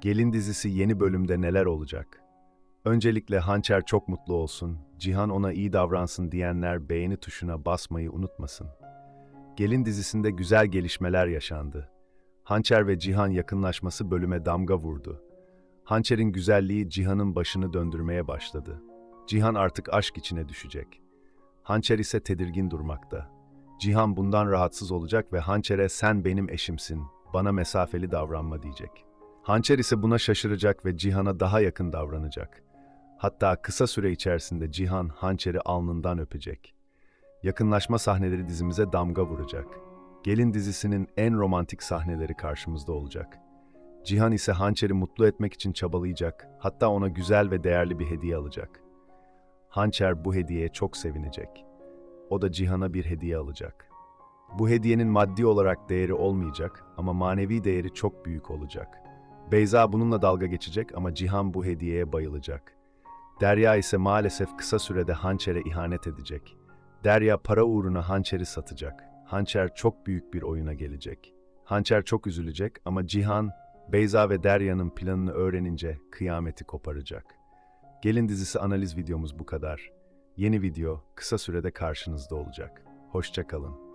Gelin dizisi yeni bölümde neler olacak? Öncelikle Hançer çok mutlu olsun, Cihan ona iyi davransın diyenler beğeni tuşuna basmayı unutmasın. Gelin dizisinde güzel gelişmeler yaşandı. Hançer ve Cihan yakınlaşması bölüme damga vurdu. Hançer'in güzelliği Cihan'ın başını döndürmeye başladı. Cihan artık aşk içine düşecek. Hançer ise tedirgin durmakta. Cihan bundan rahatsız olacak ve Hançer'e sen benim eşimsin, bana mesafeli davranma diyecek. Hançer ise buna şaşıracak ve Cihan'a daha yakın davranacak. Hatta kısa süre içerisinde Cihan Hançer'i alnından öpecek. Yakınlaşma sahneleri dizimize damga vuracak. Gelin dizisinin en romantik sahneleri karşımızda olacak. Cihan ise Hançer'i mutlu etmek için çabalayacak, hatta ona güzel ve değerli bir hediye alacak. Hançer bu hediyeye çok sevinecek. O da Cihan'a bir hediye alacak. Bu hediyenin maddi olarak değeri olmayacak ama manevi değeri çok büyük olacak. Beyza bununla dalga geçecek ama Cihan bu hediyeye bayılacak. Derya ise maalesef kısa sürede Hançer'e ihanet edecek. Derya para uğruna Hançer'i satacak. Hançer çok büyük bir oyuna gelecek. Hançer çok üzülecek ama Cihan, Beyza ve Derya'nın planını öğrenince kıyameti koparacak. Gelin dizisi analiz videomuz bu kadar. Yeni video kısa sürede karşınızda olacak. Hoşça kalın.